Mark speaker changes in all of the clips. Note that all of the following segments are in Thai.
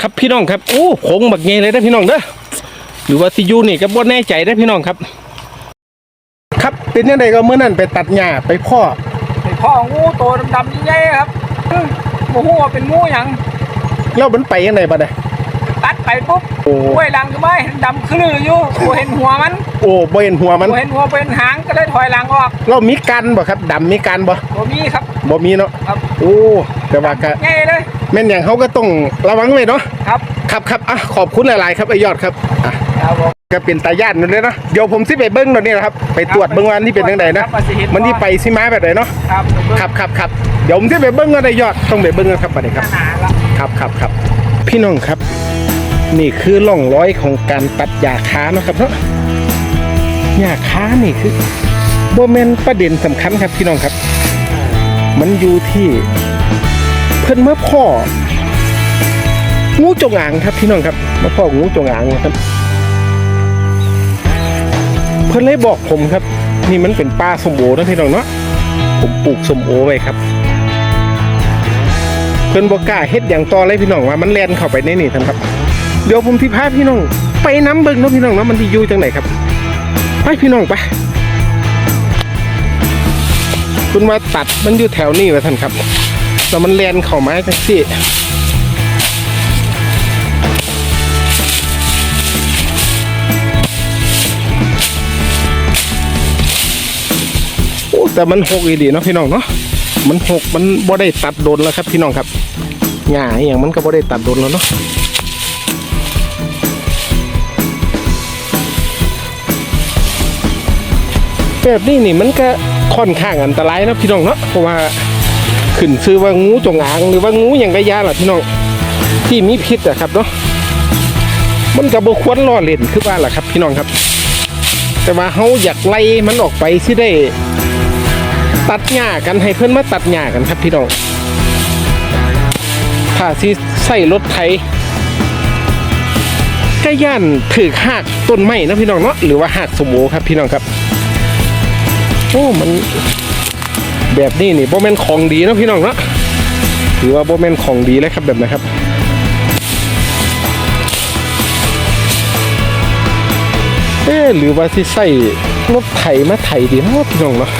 Speaker 1: ครับพี่น้องครับโอ้โขงบักเงยเลยนะพี่น้องเด้อหรือว่าซิอยูนี่ก็บ่แน่ใจนะพี่น้องครับ ครับเป็นยังไงก็เมื่อนั้นไปตัดหญ้าไปพ่อ
Speaker 2: ไอ้พ่องูโตดำๆใหญ่ๆครับอื้อโอ้โหว่าเป็นงูหยัง
Speaker 1: แล้วมันไปยังไงบัดนี้
Speaker 2: ตัดไปปุ๊บ
Speaker 1: โอ้
Speaker 2: ห้วยหลังก็ไม่เห็นดำคลืออยู่โอ้เห็นหัวมัน
Speaker 1: โอ้บ่เห็นหัวมัน
Speaker 2: โอ้เห็นหัวเป็นหางก็เลยถอยหลังออก
Speaker 1: เรามีกันบ่ครับดำมีกันบ่
Speaker 2: บ่มีครับ
Speaker 1: บ่มีเนาะ
Speaker 2: ครับ
Speaker 1: โอ้แต่ว่าก็
Speaker 2: ใหญ่เลย
Speaker 1: แม่นอย่างเขาก็ต้องระวังไว้เนาะ
Speaker 2: ครับ
Speaker 1: ครับครับอะขอบคุณหลายๆครับไอยอดครับอะ
Speaker 2: ครับผม
Speaker 1: ก็เป็นตาญาตินั่นเลยเนาะเดี๋ยวผมสิไปเบิ้งตอนนี้นะครับไปตรวจเบิ้งวันที่เป็นจังไดนะ
Speaker 2: ครับว่าสิเห็
Speaker 1: มันที่ไปสิมาแบบไหนเนาะ
Speaker 2: ครับ
Speaker 1: ครับครับครับเดี๋ยวผมสิไปเบิ้งกันไอยอดต้องไปเบิ้งกันครับบัดนี้ครับ
Speaker 2: หนาละ
Speaker 1: ครับครับครับพี่น้องครับ นี่คือร่องรอยของการตัดหญ้าค้าเนาะครับเนาะหญ้าค้านี่คือโบแมนประเด็นสำคัญครับพี่น้องครับ มันอยู่ที่เพิ่นเมื่อพ่องูจงอางครับพี่น้องครับเมื่อพ่องูจงอางครับ เพิ่นเลยบอกผมครับ นี่มันเป็นป่าสมโอนะพี่น้องเนาะผมปลูกสมโอไว้ครับ เพิ่นบอกกล้าเฮ็ดอย่างต่อเลยพี่น้องว่ามันแล่นเข้าไปในนี่ท่านครับ เดี๋ยวผมที่พาพี่น้อง ไปน้ำเบิ่งเนาะพี่น้องเนาะมันที่อยู่จังไหนครับไปพี่น้องไปคุณว่าตัดมันอยู่แถวนี้ว่าท่านครับ แล้วมันแลนเข้ามาจังซี่โอ้แต่มันหกอีดีเนาะพี่น้องเนาะมันหกมันบ่ได้ตัดโดนแล้วครับ พี่น้องครับหญ้าอย่างมันก็บ่ได้ตัดโดนแล้วเนาะแบบนี้นี่มันก็ค่อนข้างอันตรายนะพี่น้องเนาะเพราะว่า ขึ้นซื้อว่างูจงอางหรือว่างูอย่างกระยาล่ะพี่น้องที่มีพิษอะครับเนาะมันก็บ่ควรล่อเล่นคือว่าล่ะครับ พี่น้องครับ แต่ว่าเฮาอยากไล่มันออกไปสิได้ ตัดหญ้ากันให้เพื่อนมาตัดหญ้ากันครับพี่น้องถ้าสิใส่รถไถก็ย่านถือหักต้นไม้นะพี่น้องเนาะหรือว่าหักสมโอครับพี่น้องครับโอ้มัน แบบนี้นี่โบแมนของดีนะพี่น้องนะหรือว่าโบแมนของดีเลยครับแบบนะครับเอ๊หรือว่าที่ใส่รถไถมาไถดีนะพี่น้องเนาะ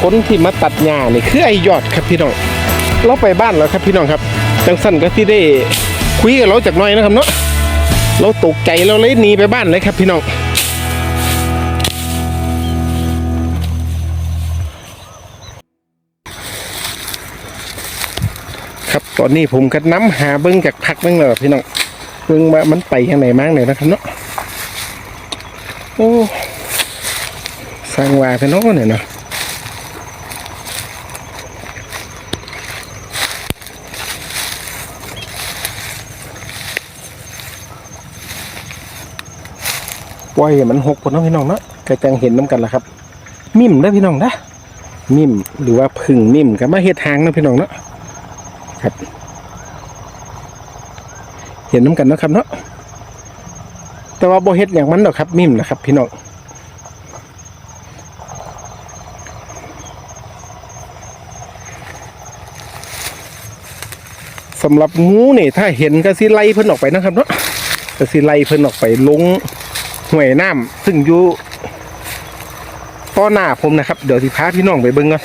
Speaker 1: คนที่มาตัดหญ้านี่คือไอยอดครับพี่น้อง เราไปบ้านแล้วครับพี่น้องครับ จังสั้นก็ที่ได้คุยกับเราจากน้อยนะครับเนาะเราตกใจเราเลยหนีไปบ้านเลยครับพี่น้องครับตอนนี้ผมก็น้ำหาเบิ้งจากพักนึงแล้วพี่น้องเบิ้งว่ามันไปทางไหนมั่งเลยนะครับเนาะโอ้สร้างวาไปเนาะเนี่ยเนาะ ปล่อยมันหกคนน้องพี่น้องเนาะก็จังเห็นน้ำกันละครับ มิ่มได้พี่น้องนะมิ่มหรือว่าผึ่งมิ่มกับมาเฮ็ดทางนะพี่น้องเนาะครับ เห็นน้ำกันนะครับเนาะแต่ว่าโบเฮ็ดอย่างมันดอกครับ มิ่มนะครับ พี่น้องสำหรับงูนี่ถ้าเห็นก็สิไล่เพิ่นออกไปนะครับเนาะก็สิไล่เพิ่นออกไปลง ห่วยน้ำซึ่งอยู่ต้อหน้าผมนะครับ เดี๋ยวสิพาพี่น้องไปเบิ่งก่อน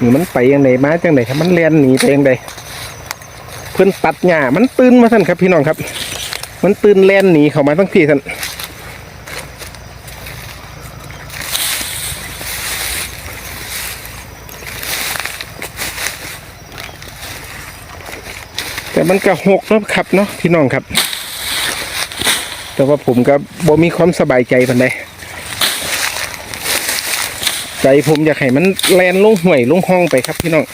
Speaker 1: นี่มันไปยังไงมาจังไดครับมันเลียนหนีไปยังไงเพิ่อนตัดหญ้ามันตื่นมาท่านครับ พี่น้องครับ มันตื่นแลนหนีเข้ามาทั้งพี่ท่านแต่มันกระหกนะครับเนาะพี่น้องครับ แต่ว่าผมก็บ่มีความสบายใจปานใดใจผมอยากให้มันแลนลงห่วยลงห้องไปครับพี่น้อง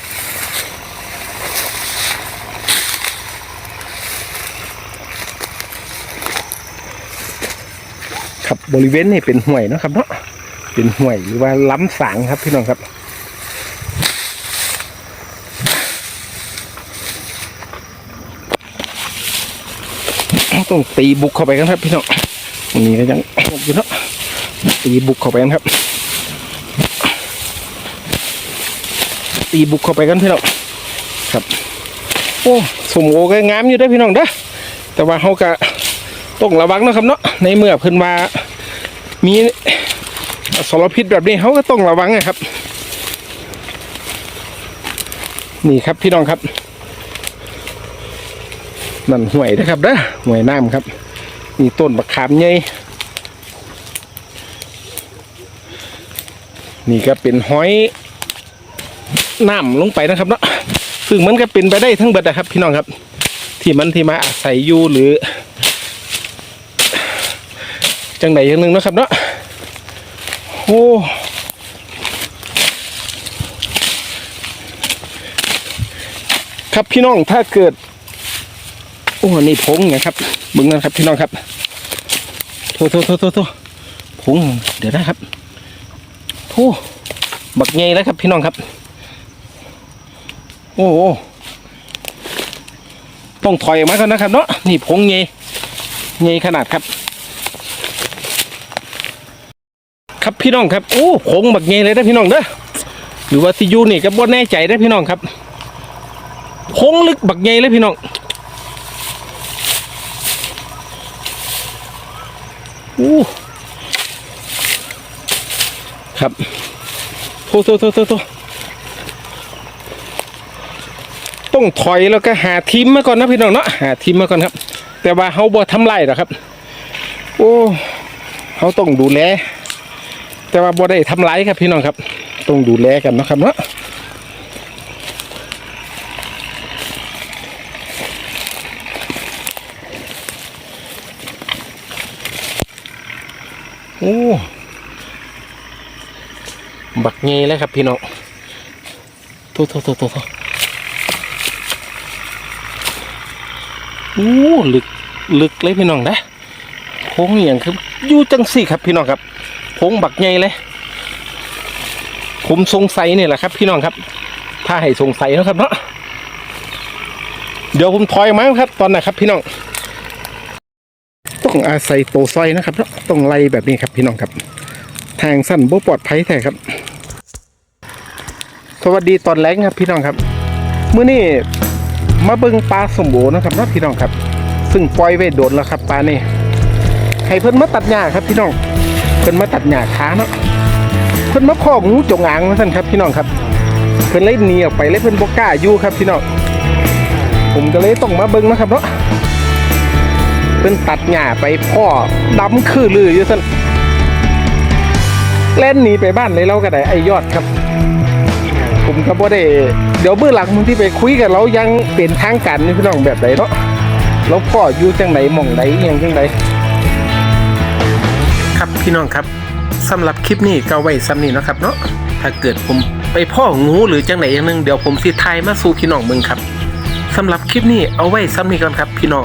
Speaker 1: ครับบริเวณนี่เป็นห่วยนะครับเนาะเป็นห่วยหรือว่าล้ำสางครับพี่น้องครับ ต้องตีบุกเข้าไปกันครับพี่น้องตรงนี้ก็ยังอยู่เนาะตีบุกเข้าไปกันครับ ตีบุกเข้าไปกันพี่น้องครับ โอ้สมโอก็งามอยู่ได้พี่น้องเด้อแต่ว่าเขาก็ต้องระวังนะครับเนาะในเมื่อเพิ่นมามีสารพิษแบบนี้เขาก็ต้องระวังนะครับ นี่ครับพี่น้องครับ นั่นห่วยนะครับเด้อห่วยน้ำครับนี่ต้นบักขามใหญ่นี่ก็เป็นหอยน้ำลงไปนะครับเนาะซึ่งมันก็เป็นไปได้ทั้งเบิดนะครับ พี่น้องครับ ที่มันที่มาอาศัยอยู่หรือ จังใดอย่างหนึ่งเนาะครับเนาะโอ้ครับพี่น้องถ้าเกิด โอ้นี่ผงไงครับมึงนะครับพี่น้องครับโทโทโทโทโทผงเดี๋ยวนะครับโทบักใหญ่แล้วครับพี่น้องครับ โอ้โหต้องถอยออกมาก่อนนะครับเนาะนี่ผงใหญ่ใหญ่ขนาดครับ ครับพี่น้องครับโอ้ผงบักใหญ่เลยนะพี่น้องเด้อหรือว่าที่อยูนี่ก็บ่แน่ใจนะพี่น้องครับผงลึกบักใหญ่เลยพี่น้อง อู้ครับโทโทโทโทโทต้องถอยแล้วก็หาทีมมาก่อนนะพี่น้องเนาะหาทีมมาก่อนครับ แต่ว่าเขาบ่ทำไรหรอกครับ โอ้เขาต้องดูแล แต่ว่าบ่ได้ทำไรครับพี่น้องครับ ต้องดูแลกันนะครับเนาะ โอ้บักเงยแล้วครับพี่น้องโทษโทษโทษโทษโอ้ลึกลึกเลยพี่น้องนะโพงอหย่างคืออยู่จังสี่ครับพี่น้องครับโพงบักเงยเลยผมสงสัยเนี่ยแหละครับ พี่น้องครับ ถ้าให้สงสัยนะครับเนาะเดี๋ยวผมถอยมาครับ ตอนไหนครับพี่น้อง ต้องอาศัยโตซอยนะครับเนาะต้องไล่แบบนี้ครับพี่น้องครับทางสั้นบ่ปลอดภัยแท้ครับ สวัสดีตอนแรงครับพี่น้องครับมื้อนี้มาเบิ่งปลาสมโอนะครับนาะพี่น้องครับ ซึ่งปล่อยไว้โดนแล้วครับปลานี่ให้เพิ่นมาตัดหญ้าครับพี่น้องเพิ่นมาตัดหญ้าขาเนาะเพิ่นมาพ่องูจงอางมาสั่นครับพี่น้องครับ เพิ่นเลยหนีออกไปเลยเพิ่นบกล้าอยู่ครับพี่น้องผมก็เลยต้องมาเบิ่งนะครับเนาะ เพิ่นตัดหญ้าไปพ่อดำคือลืออยู่ซั่นเล่นหนีไปบ้านเลยเราก็ได้ไอยอดครับ ผมก็บ่ได้เดี๋ยวเบื้องหลังมึงที่ไปคุยกับเรายังเป็นทางการนี่พี่น้องแบบไหนเนาะเราพ่ออยู่จังไหนหม่องไหนอหยังจังไหนครับพี่น้องครับสำหรับคลิปนี้ก็ไว้ซ้ำนี้นะครับเนาะถ้าเกิดผมไปพ่องูหรือจังไหนอย่างหนึงเดี๋ยวผมสิทายมาสู่พี่น้องมึงครับสำหรับคลิปนี้เอาไว้ซ้ำนี้ก่อนครับพี่น้อง